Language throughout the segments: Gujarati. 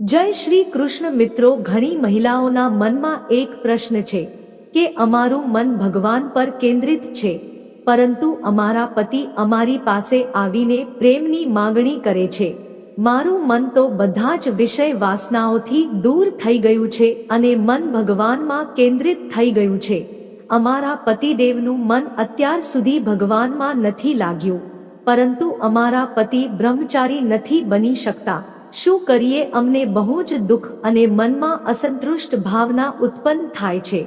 જય શ્રી કૃષ્ણ મિત્રો, ઘણી મહિલાઓના મનમાં એક પ્રશ્ન છે કે અમારું મન ભગવાન પર કેન્દ્રિત છે, પરંતુ અમારા પતિ અમારી પાસે આવીને પ્રેમની માંગણી કરે છે. મારું મન તો બધા જ વિષય વાસનાઓથી દૂર થઈ ગયું છે અને મન ભગવાનમાં કેન્દ્રિત થઈ ગયું છે. અમારા પતિદેવનું મન અત્યાર સુધી ભગવાનમાં નથી લાગ્યું, પરંતુ અમારા પતિ બ્રહ્મચારી નથી બની શકતા. શું કરીએ અમને બહુ જ દુઃખ અને મનમાં અસંતુષ્ટ ભાવના ઉત્પન્ન થાય છે.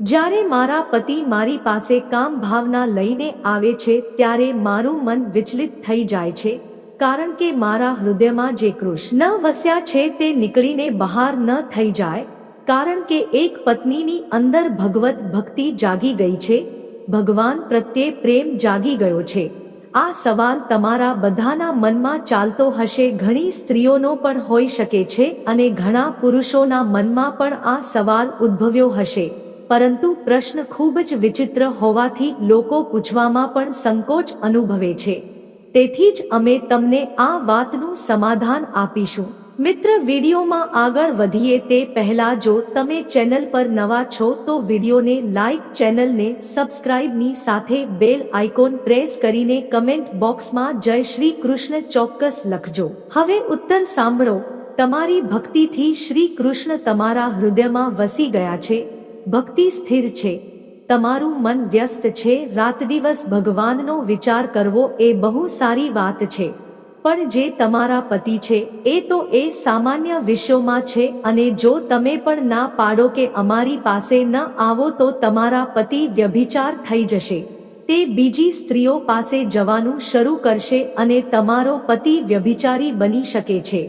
જ્યારે મારા પતિ મારી પાસે કામ ભાવના લઈને આવે છે ત્યારે મારું મન વિચલિત થઈ જાય છે, કારણ કે મારા હૃદયમાં જે કૃષ ન વસ્યા છે તે નીકળીને બહાર ન થઈ જાય, કારણ કે એક પત્નીની અંદર ભગવત ભક્તિ જાગી ગઈ છે, ભગવાન પ્રત્યે પ્રેમ જાગી ગયો છે. આ સવાલ તમારા બધાના મનમાં ચાલતો હશે. ઘણી સ્ત્રીઓનો પણ હોઈ શકે છે અને ઘણા પુરુષોના મનમાં પણ આ સવાલ ઉદ્ભવ્યો હશે. પરંતુ પ્રશ્ન ખૂબ જ વિચિત્ર હોવાથી લોકો પૂછવામાં પણ સંકોચ અનુભવે છે. તેથી જ અમે તમને આ વાતનું સમાધાન આપીશું. મિત્ર, વિડીયોમાં આગળ વધીએ તે પહેલા જો તમે ચેનલ પર નવા છો તો વિડીયોને લાઈક, ચેનલને સબસ્ક્રાઇબની સાથે બેલ આઇકોન પ્રેસ કરીને કમેન્ટ બોક્સમાં જય શ્રી કૃષ્ણ ચોક્કસ લખજો. હવે ઉત્તર સાંભળો. તમારી ભક્તિથી શ્રી કૃષ્ણ તમારા હૃદયમાં વસી ગયા છે. ભક્તિ સ્થિર છે. તમારું મન વ્યસ્ત છે. રાત દિવસ ભગવાનનો વિચાર કરવો એ બહુ સારી વાત છે. પણ જે તમારા પતિ છે, એ તો એ સામાન્ય વિષયોમાં છે અને જો તમે પણ ના પાડો કે અમારી પાસે ન આવો તો તમારા પતિ વ્યભિચાર થઈ જશે. તે બીજી સ્ત્રીઓ પાસે જવાનું શરૂ કરશે અને તમારો પતિ વ્યભિચારી બની શકે છે.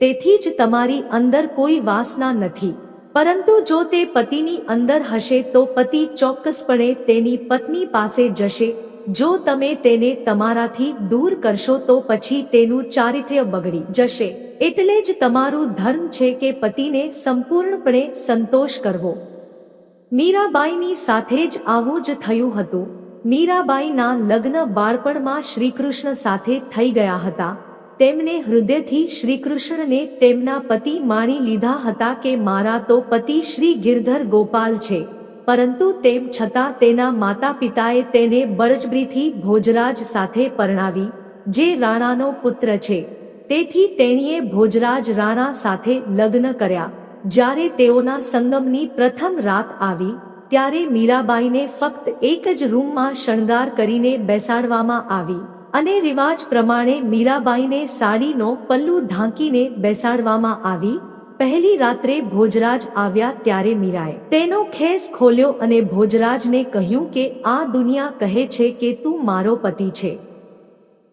તેથી જ તમારી અંદર કોઈ વાસના નથી. પરંતુ જો તે પતિની અંદર હશે તો પતિ ચોક્કસપણે તેની પત્ની પાસે જશે જો તમે તેને તમારાથી દૂર કરશો તો પછી તેનું ચારિત્ર્ય બગડી જશે. એટલે જ તમારું ધર્મ છે કે પતિને સંપૂર્ણપણે સંતોષ કરવો. મીરાબાઈની સાથે જ આવું જ થયું હતું. મીરાબાઈના લગ્ન બાળપણમાં શ્રીકૃષ્ણ સાથે થઈ ગયા હતા. તેમને હૃદયથી શ્રીકૃષ્ણને તેમના પતિ માણી લીધા હતા કે મારા તો પતિ શ્રી ગિરધર ગોપાલ છે. પરંતુ તેમ છતાં તેના માતા પિતાએ તેને બળજબરીથી ભોજરાજ સાથે પરણાવી, જે રાણાનો પુત્ર છે. તેથી તેણીએ ભોજરાજ રાણા સાથે લગ્ન કર્યા. જ્યારે તેઓના સંગમની પ્રથમ રાત આવી, ત્યારે મીરાબાઈને ફક્ત એક જ રૂમમાં શણગાર કરીને બેસાડવામાં આવી અને રિવાજ પ્રમાણે મીરાબાઈને સાડીનો પલ્લુ ઢાંકીને બેસાડવામાં આવી પહેલી રાત્રે ભોજરાજ આવ્યા ત્યારે મીરાએ તેનો ખેસ ખોલ્યો અને ભોજરાજને કહ્યું કે, આ દુનિયા કહે છે કે તું મારો પતિ છે.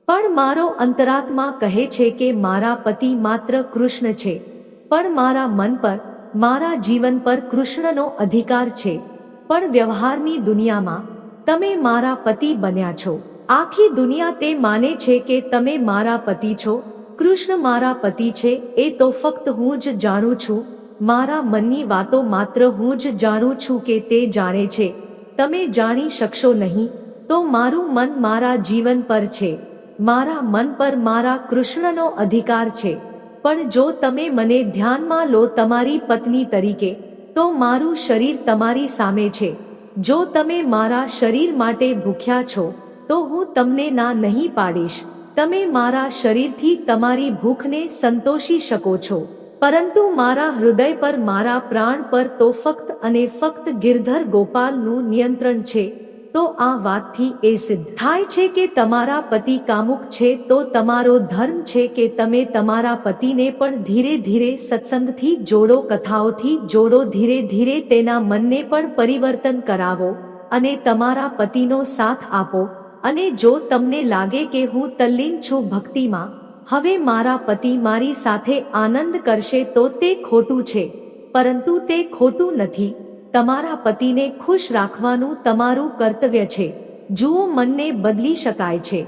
પણ મારો અંતરાત્મા કહે છે કે મારા પતિ માત્ર કૃષ્ણ છે. પણ મારા મન પર, મારા જીવન પર કૃષ્ણનો અધિકાર છે. પણ વ્યવહારની દુનિયામાં, તમે મારા પતિ બન્યા છો. આખી દુનિયા તે માને છે કે તમે મારા પતિ છો. કૃષ્ણ મારા પતિ છે, એ તો ફક્ત હું જ જાણું છું. મારા મનની વાતો માત્ર હું જ જાણું છું કે તે જાણે છે. તમે જાણી શકશો નહીં. તો મારું મન મારા જીવન પર છે. મારા મન પર મારા કૃષ્ણનો અધિકાર છે. પણ જો તમે મને ધ્યાનમાં લો તમારી પત્ની તરીકે, તો મારું શરીર તમારી સામે છે. જો તમે મારા શરીર માટે ભૂખ્યા છો, તો હું તમને ના નહીં પાડીશ. તમે મારા શરીરથી તમારી ભૂખને સંતોષી શકો છો. પરંતુ મારા હૃદય પર મારા પ્રાણ પર તો ફક્ત અને ફક્ત ગિરધર ગોપાલનું નિયંત્રણ છે, તો આ વાતથી એ સિદ્ધ થાય છે કે તમારા પતિ કામુક છે, તો તમારો ધર્મ છે કે તમે તમારા પતિને પણ ધીરે ધીરે સત્સંગથી જોડો, કથાઓથી જોડો, ધીરે ધીરે તેના મનને પણ પરિવર્તન કરાવો અને તમારા પતિનો સાથ આપો. અને જો તમને લાગે કે હું તલ્લીન છું ભક્તિમાં, હવે મારા પતિ મારી સાથે આનંદ કરશે તો તે ખોટું છે. પરંતુ તે ખોટું નથી. તમારા પતિને ખુશ રાખવાનું તમારું કર્તવ્ય છે. જુઓ મનને બદલી શકાય છે.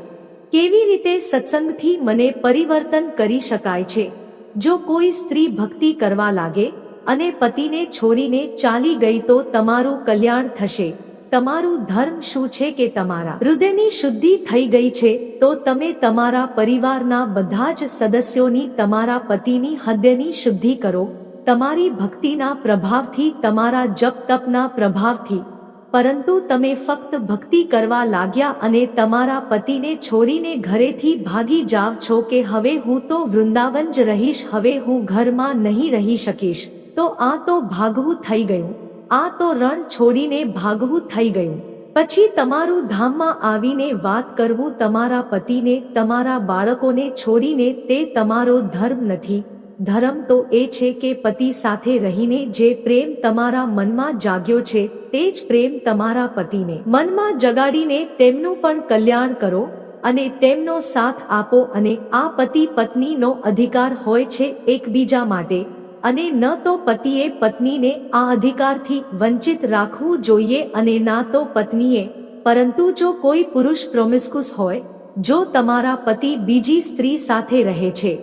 કેવી રીતે સત્સંગથી મને પરિવર્તન કરી શકાય છે? જો કોઈ સ્ત્રી ભક્તિ કરવા લાગે અને પતિને છોડીને ચાલી ગઈ તો તમારું કલ્યાણ થશે. તમારું ધર્મ શું છે કે તમારા હૃદયની શુદ્ધિ થઈ ગઈ છે, તો તમે તમારા પરિવારના બધા જ સદસ્યોની, તમારા પતિની હૃદયની શુદ્ધિ કરો, તમારી ભક્તિના પ્રભાવથી, તમારા જપ તપના પ્રભાવથી. પરંતુ તમે ફક્ત ભક્તિ કરવા લાગ્યા અને તમારા પતિને છોડીને ઘરેથી ભાગી જાવ છો કે હવે હું તો વૃંદાવન જ રહીશ, હવે હું ઘરમાં નહીં રહી શકીશ, તો આ તો ભાગવું થઈ ગયું. આ તો રણ છોડીને ભાગવું થઈ ગયું. પછી તમારું ધામમાં આવીને વાત કરવું તમારા પતિને, તમારા બાળકોને છોડીને તે તમારો ધર્મ નથી. ધર્મ તો એ છે કે પતિ સાથે રહીને જે પ્રેમ તમારા મનમાં જાગ્યો છે, તે જ પ્રેમ તમારા પતિને. મનમાં જગાડીને તેમનું પણ કલ્યાણ કરો અને તેમનો સાથ આપો અને આ પતિ પત્નીનો અધિકાર હોય છે એકબીજા માટે. અને ન તો પતિએ પત્નીને આ અધિકારથી વંચિત રાખવું જોઈએ અને ના તો પત્નીએ. પરંતુ જો કોઈ પુરુષ પ્રોમિસ્કુસ હોય, જો તમારા પતિ બીજી સ્ત્રી સાથે રહે છે,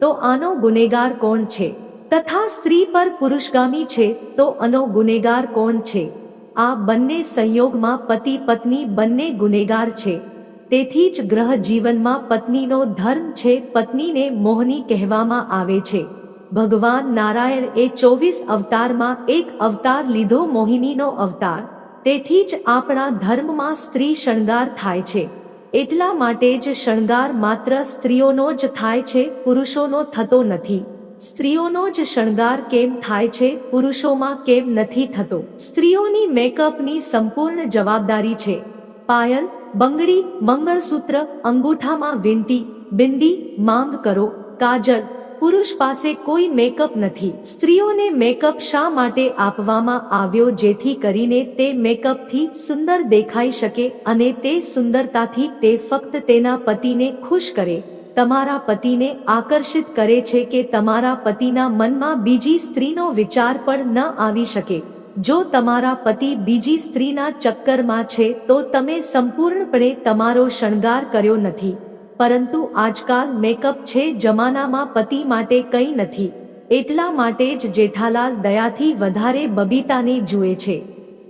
તો આનો ગુનેગાર કોણ છે? તથા સ્ત્રી પર પુરુષગામી છે, તો આનો ગુનેગાર કોણ છે? આ બંને સંયોગમાં પતિ પત્ની બંને ગુનેગાર છે. તેથી જ ગ્રહ જીવનમાં પત્નીનો ધર્મ છે, પત્નીને મોહની કહેવામાં આવે છે. ભગવાન નારાયણ એ ચોવીસ અવતારમાં એક અવતાર લીધો મોહિનીનો અવતાર. તેથી જ આપણા ધર્મમાં સ્ત્રી શણગાર થાય છે. એટલા માટે જ શણગાર માત્ર સ્ત્રીઓનો જ થાય છે, પુરુષોનો થતો નથી. સ્ત્રીઓનો જ શણગાર કેમ થાય છે, પુરુષોમાં કેમ નથી થતો? સ્ત્રીઓની મેકઅપની સંપૂર્ણ જવાબદારી છે. પાયલ, બંગડી, મંગળસૂત્ર, અંગૂઠામાં વીંટી, બિંદી, માંગ કરો. કાજલ પુરુષ પાસે કોઈ મેકઅપ નથી. સ્ત્રીઓને મેકઅપ શા માટે આપવામાં આવ્યો જેથી કરીને તે મેકઅપથી સુંદર દેખાઈ શકે અને તે સુંદરતાથી તે ફક્ત તેના પતિને ખુશ કરે. તમારા પતિને આકર્ષિત કરે છે કે તમારા પતિના મનમાં બીજી સ્ત્રીનો વિચાર પણ ન આવી શકે. જો તમારા પતિ બીજી સ્ત્રીના ચક્કરમાં છે તો તમે સંપૂર્ણપણે તમારો શણગાર કર્યો નથી. પરંતુ આજકાલ મેકઅપ છે જમાનામાં પતિ માટે કંઈ નથી. એટલા માટે જ જેઠાલાલ દયાથી વધારે બબીતાને જુએ છે.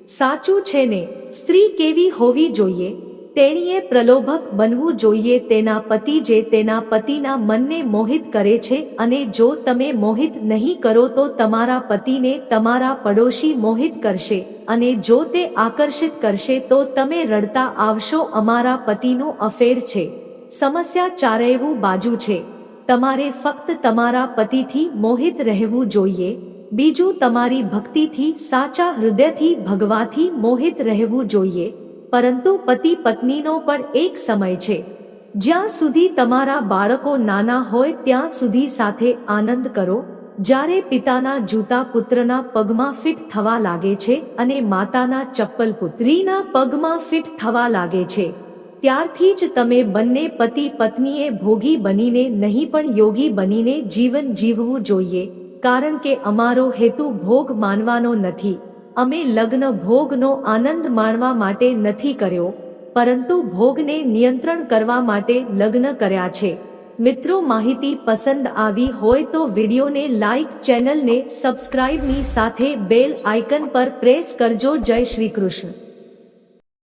સાચું છે ને, સ્ત્રી કેવી હોવી જોઈએ? તેણીએ પ્રલોભક બનવું જોઈએ તેના પતિ જે તેના પતિના મનને મોહિત કરે છે અને જો તમે મોહિત નહીં કરો તો તમારા પતિને તમારા પડોશી મોહિત કરશે અને જો તે આકર્ષિત કરશે તો તમે રડતા આવશો અમારા પતિનું અફેર છે. સમસ્યા ચારેવું બાજુ છે. તમારે ફક્ત તમારા પતિથી મોહિત રહેવું જોઈએ. બીજું, તમારી ભક્તિથી, સાચા હૃદયથી ભગવાથી મોહિત રહેવું જોઈએ. પરંતુ પતિ પત્નીનો પણ એક સમય છે. જ્યાં સુધી તમારા બાળકો નાના હોય, ત્યાં સુધી સાથે આનંદ કરો. જ્યારે પિતાના જૂતા પુત્રના પગમાં ફિટ થવા લાગે છે અને માતાના ચપ્પલ પુત્રીના પગમાં ફિટ થવા લાગે છે. ત્યારથી જ તમે બંને પતિ પત્નીએ ભોગી બનીને નહીં પણ યોગી બનીને જીવન જીવવું જોઈએ, કારણ કે અમારો હેતુ ભોગ માનવાનો નથી. અમે લગ્ન ભોગનો આનંદ માણવા માટે નથી કર્યો, પરંતુ ભોગને નિયંત્રણ કરવા માટે લગ્ન કર્યા છે. મિત્રો, માહિતી પસંદ આવી હોય તો વિડીયોને લાઇક ચેનલને સબસ્ક્રાઇબની સાથે બેલ આઇકન પર પ્રેસ કરજો. જય શ્રી કૃષ્ણ.